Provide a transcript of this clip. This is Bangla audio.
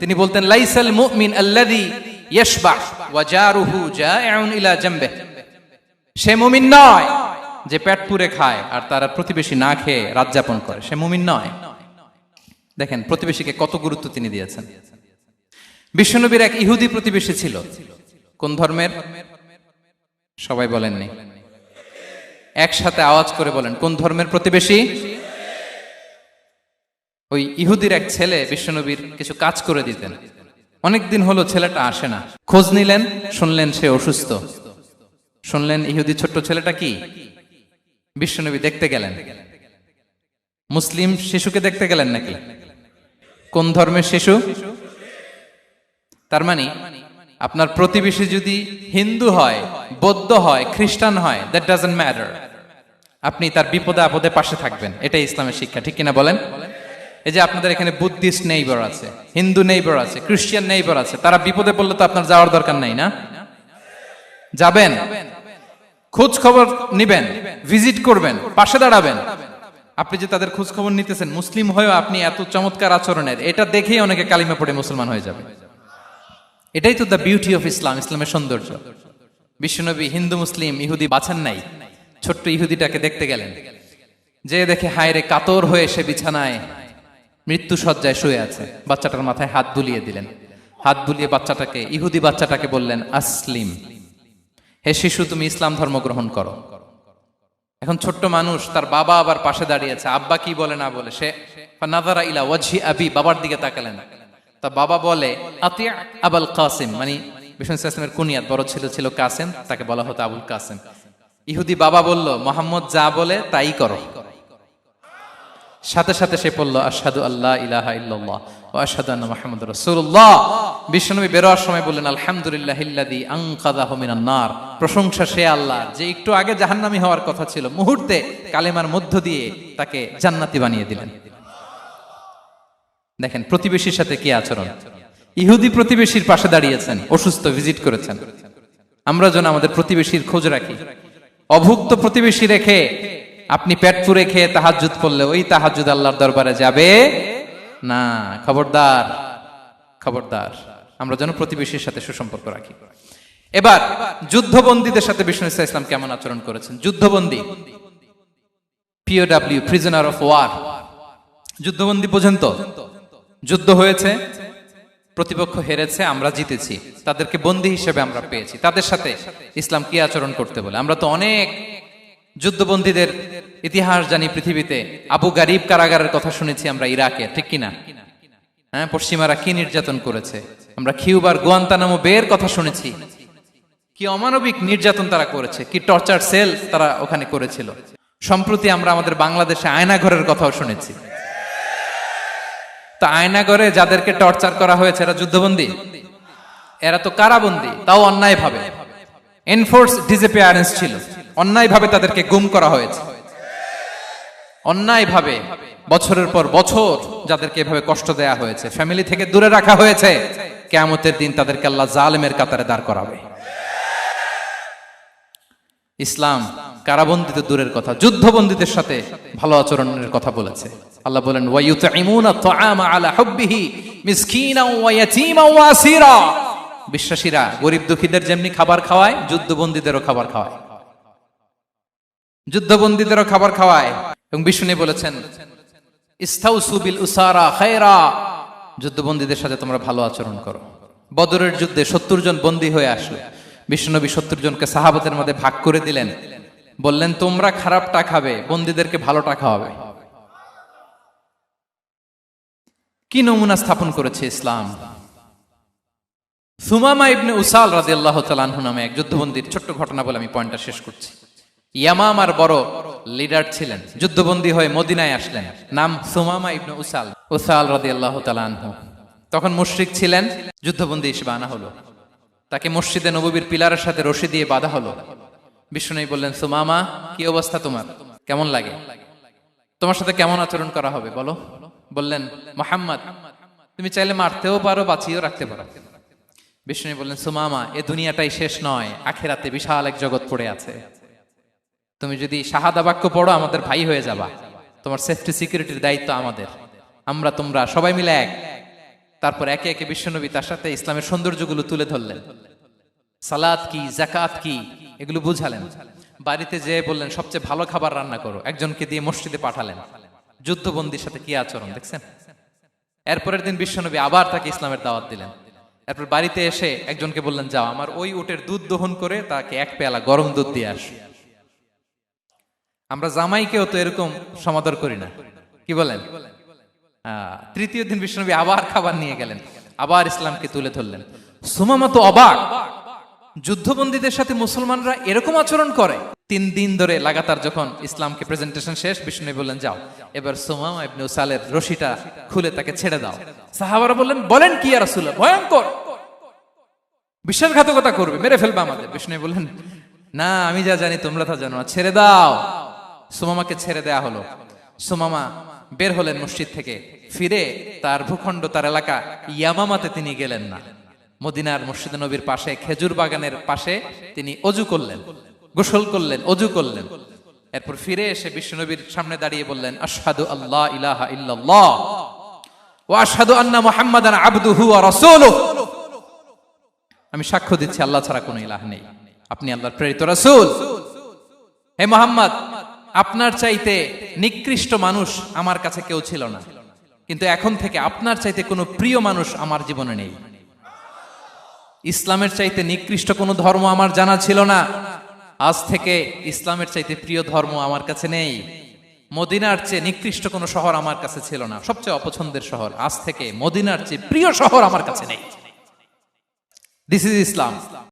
তিনি বলতেন, লাইসাল মুমিন আল্লাযী ইয়াশবা ওয়া জারুহু জাইউন ইলা জামবে সে মুমিন নয় যে পেট পুরে খায় আর তার প্রতিবেশী না খেয়ে রাত যাপন করে। সে মুমিন নয়। দেখেন, প্রতিবেশীকে কত গুরুত্ব তিনি দিয়েছেন। বিশ্বনবীর এক ইহুদি প্রতিবেশী ছিল। কোন ধর্মের? সবাই বলেননি। একসাথে আওয়াজ করে বলেন, কোন ধর্মের প্রতিবেশী? ওই ইহুদির এক ছেলে বিশ্বনবীর কিছু কাজ করে দিতেন। অনেকদিন হলো ছেলেটা আসে না। খোঁজ নিলেন, শুনলেন সে অসুস্থ। শুনলেন ইহুদি ছোট্ট ছেলেটা কি? বিশ্বনবী দেখতে গেলেন। মুসলিম শিশুকে দেখতে গেলেন নাকি? কোন ধর্মের শিশু? তার মানে আপনার প্রতিবেশী যদি হিন্দু হয়, বৌদ্ধ হয়, খ্রিস্টান হয় দ্যাট ডাজেন্ট ম্যাটার আপনি তার বিপদে আপদে পাশে থাকবেন। এটাই ইসলামের শিক্ষা, ঠিক কিনা বলেন? এই যে আপনাদের এখানে বুদ্ধিস্ট নেইবার আছে, হিন্দু নেইবার আছে, খ্রিস্টান নেইবার আছে, তারা বিপদে পড়লে তো আপনার যাওয়ার দরকার নাই না? যাবেন খোঁজ খবর নিবেন, ভিজিট করবেন, পাশে দাঁড়াবেন। আপনি যে তাদের খোঁজ খবর নিতেছেন, মুসলিম হয়েও আপনি এত চমৎকার আচরণের, এটা দেখেই অনেকে কালিমা পড়ে মুসলমান হয়ে যাবে। এটাই তো দ্য বিউটি অফ ইসলাম ইসলামের সৌন্দর্য। বিশ্বনবী হিন্দু, মুসলিম, ইহুদি বাছান নাই, ছোট্ট ইহুদিটাকে দেখতে গেলেন। যে দেখে হায়রে কাতর হয়ে সে বিছানায় মৃত্যু সজ্জায় শুয়ে আছে। বাচ্চাটার মাথায় হাত বুলিয়ে দিলেন। হাত বুলিয়ে বাচ্চাটাকে, ইহুদি বাচ্চাটাকে বললেন, আসলিম। হে শিশু, তুমি ইসলাম ধর্ম গ্রহণ করো। এখন ছোট্ট মানুষ, তার বাবা আবার পাশে দাঁড়িয়েছে। আব্বা কি বলে না বলে, সে নাজারা ইলা ওয়াজহি আবি বাবার দিকে তাকালেন। তা বাবা বলে আতিয়া আবুল কাসিম মানে বিষ্ণু ইসলামের কুনিয়াত, বড় ছিল ছিল কাসেম, তাকে বলা হতো আবুল কাসেম। ইহুদি বাবা বলল, মোহাম্মদ যা বলে তাই করো। সাথে সাথে সে পড়ল, আশহাদু আল্লাহ ইলাহা ইল্লাল্লাহ ও আশহাদু আন্না মুহাম্মাদ রাসূলুল্লাহ। বিশ্বনবী বেরোয়ার সময় বললেন, আলহামদুলিল্লাহ ইল্লাযী আনকাযাহু মিনান নার। প্রশংসা সে আল্লাহ, যে একটু আগে জাহান্নামী হওয়ার কথা ছিল, মুহূর্তে কালেমার মধ্য দিয়ে তাকে জান্নাতি বানিয়ে দিলেন। দেখেন, প্রতিবেশীর সাথে কি আচরণ? ইহুদি প্রতিবেশীর পাশে দাঁড়িয়েছেন, অসুস্থ ভিজিট করেছেন। আমরা যেন আমাদের প্রতিবেশীর খোঁজ রাখি। অভুক্ত প্রতিবেশী রেখে আপনি পেট পুরে খেয়ে তাহাজুদ পড়লে ওই তাহাজুদ আল্লাহর দরবারে যাবে না। খবরদার খবরদার। আমরা যেন প্রতিবেশীর সাথে সুসম্পর্ক রাখি। এবার যুদ্ধবন্দীদের সাথে বিষ্ণু ইসা ইসলাম কেমন আচরণ করেছেন? যুদ্ধবন্দী। পিওডাব্লিউ প্রিজনার অফ ওয়ার যুদ্ধবন্দী পর্যন্ত। যুদ্ধ হয়েছে। প্রতিপক্ষ হেরেছে, আমরা জিতেছি। তাদেরকে বন্দী হিসেবে আমরা পেয়েছি। তাদের সাথে ইসলাম কি আচরণ করতে বলে? আমরা তো অনেক যুদ্ধবন্দীদের ইতিহাস জানি পৃথিবীতে। আবু গারিব কারাগারের কথা শুনেছি আমরা ইরাকে, ঠিক কিনা? হ্যাঁ পশ্চিমারা কি নির্যাতন করেছে? আমরা কিউবার গোয়ান্তানামো বের কথা শুনেছি। কি অমানবিক নির্যাতন তারা করেছে, কি টর্চার সেল তারা ওখানে করেছিল। সম্প্রতি আমরা আমাদের বাংলাদেশে আয়নাঘরের কথাও শুনেছি। তা আয়নাঘরে যাদেরকে টর্চার করা হয়েছে, এরা যুদ্ধবন্দী? এরা তো কারাবন্দী, তাও অন্যায় ভাবে এনফোর্স ডিসঅ্যাপিয়ারেন্স ছিল। অন্যায় ভাবে তাদেরকে গুম করা হয়েছে। অন্যায় ভাবে বছরের পর বছর যাদেরকে এভাবে কষ্ট দেয়া হয়েছে ফ্যামিলি থেকে দূরে রাখা হয়েছে, কেয়ামতের দিন তাদেরকে আল্লাহ জালেমের কাতারে দাঁড় করাবে। ইসলাম কারাবন্দিত দূরের কথা, যুদ্ধবন্দীদের সাথে ভালো আচরণের কথা বলেছে। আল্লাহ বলেন বিশ্বাসীরা গরিব দুঃখীদের যেমনি খাবার খাওয়ায়, যুদ্ধবন্দীদেরও খাবার খাওয়ায়। যুদ্ধবন্দীদেরও খাবার খাওয়ায় এবং বিষ্ণু বলেছেন উসারা যুদ্ধবন্দীদের সাথে তোমরা ভালো আচরণ করো। বদরের যুদ্ধে সত্তর জন বন্দী হয়ে আসলো। বিষ্ণুনবী সত্তর জনকে সাহাবতের মধ্যে ভাগ করে দিলেন। বললেন, তোমরা খারাপটা খাবে, বন্দীদেরকে ভালোটা খাওয়াবে। কি নমুনা স্থাপন করেছে ইসলাম? সুমামা ইবনে উসাল রাজি আল্লাহ নামে এক যুদ্ধবন্দীর ছোট্ট ঘটনা বলে আমি পয়েন্টটা শেষ করছি। ইয়ামামার বড় লিডার ছিলেন। যুদ্ধবন্দী হয়ে মদিনায় আসলেন। নাম সুমামা ইবনে উসাল। উসাল রাজি আল্লাহ তালানহু তখন মুশরিক ছিলেন। যুদ্ধবন্দী হিসেবে আনা হলো। তাকে মসজিদে নববীর পিলারের সাথে রশি দিয়ে বাঁধা হলো। বিষ্ণু বললেন, সুমামা, কি অবস্থা তোমার? কেমন লাগে? তোমার সাথে কেমন আচরণ করা হবে? বলো। বললেন, মোহাম্মদ, তুমি চাইলে মারতেও পারো, বাঁচিয়েও রাখতে পারো। বিষ্ণু বললেন, সুমামা, এ দুনিয়াটাই শেষ নয়। আখেরাতে বিশাল এক জগৎ পড়ে আছে। তুমি যদি শাহাদা বাক্য পড়ো, আমাদের ভাই হয়ে যাবা। তোমার সেফটি সিকিউরিটির দায়িত্ব আমাদের। আমরা, তোমরা সবাই মিলে এক। তারপর একে একে বিশ্বনবী তার সাথে ইসলামের সৌন্দর্যগুলো তুলে ধরলেন। সালাদ কি জাকাত কি, এগুলো বুঝালেন। বাড়িতে যেয়ে বললেন, সবচেয়ে ভালো খাবার রান্না করো। একজনকে দিয়ে মসজিদে পাঠালেন। যুদ্ধবন্দির সাথে কি আচরণ, দেখছেন? এরপরের দিন বিশ্বনবী আবার তাকে ইসলামের দাওয়াত দিলেন। এরপর বাড়িতে এসে একজনকে বললেন, যাও, আমার ওই উটের দুধ দহন করে তাকে এক পেয়ালা গরম দুধ দিয়ে আস। আমরা জামাইকেও তো এরকম সমাদর করি না। কি বলেন? তৃতীয় দিন বিশ্বনবী আবার খাবার নিয়ে গেলেন, আবার ইসলামকে তুলে ধরলেন। সুমামা তো অবাক, যুদ্ধবন্দীদের সাথে মুসলমানরা এরকম আচরণ করে। তিন দিন ধরে লাগাতার যখন ইসলামকে প্রেজেন্টেশন শেষ বিষ্ণু বললেন, যাও, এবার সুমামা ইবনে উসালের রশিটা খুলে তাকে ছেড়ে দাও। সাহাবারা বললেন, বলেন কি আর রাসূলুল্লাহ? ভয়ঙ্কর। বিশ্বাসঘাতকতা করবে, মেরে ফেলবে আমাদের। বিষ্ণু বললেন, না, আমি যা জানি তোমরা তা জানো ছেড়ে দাও। সুমামাকে ছেড়ে দেয়া হলো। সুমামা বের হলেন মসজিদ থেকে। ফিরে তার ভূখণ্ড, তার এলাকা ইয়ামামাতে তিনি গেলেন না। মদিনার মসজিদ নবীর পাশে, খেজুর বাগানের পাশে তিনি অজু করলেন, গোসল করলেন, অজু করলেন। এরপর ফিরে এসে বিশ্বনবীর সামনে দাঁড়িয়ে বললেন, আশহাদু আল্লাহ ইলাহা ইল্লাল্লাহ আশহাদু আন্না মুহাম্মাদান আবদুহু ওয়া রাসূলুহু। আমি সাক্ষ্য দিচ্ছি, আল্লাহ ছাড়া কোনো ইলাহ নেই। আপনি আল্লাহর প্রেরিত রাসূল। হে মোহাম্মদ আপনার চাইতে নিকৃষ্ট মানুষ আমার কাছে কেউ ছিল না। কিন্তু এখন থেকে আপনার চাইতে কোনো প্রিয় মানুষ আমার জীবনে নেই। ইসলামের চাইতে নিকৃষ্ট কোনো ধর্ম আমার জানা ছিল না। আজ থেকে ইসলামের চাইতে প্রিয় ধর্ম আমার কাছে নেই। মদিনার চেয়ে নিকৃষ্ট কোনো শহর আমার কাছে ছিল না। সবচেয়ে অপছন্দের শহর আজ থেকে মদিনার চেয়ে প্রিয় শহর আমার কাছে নেই। This is Islam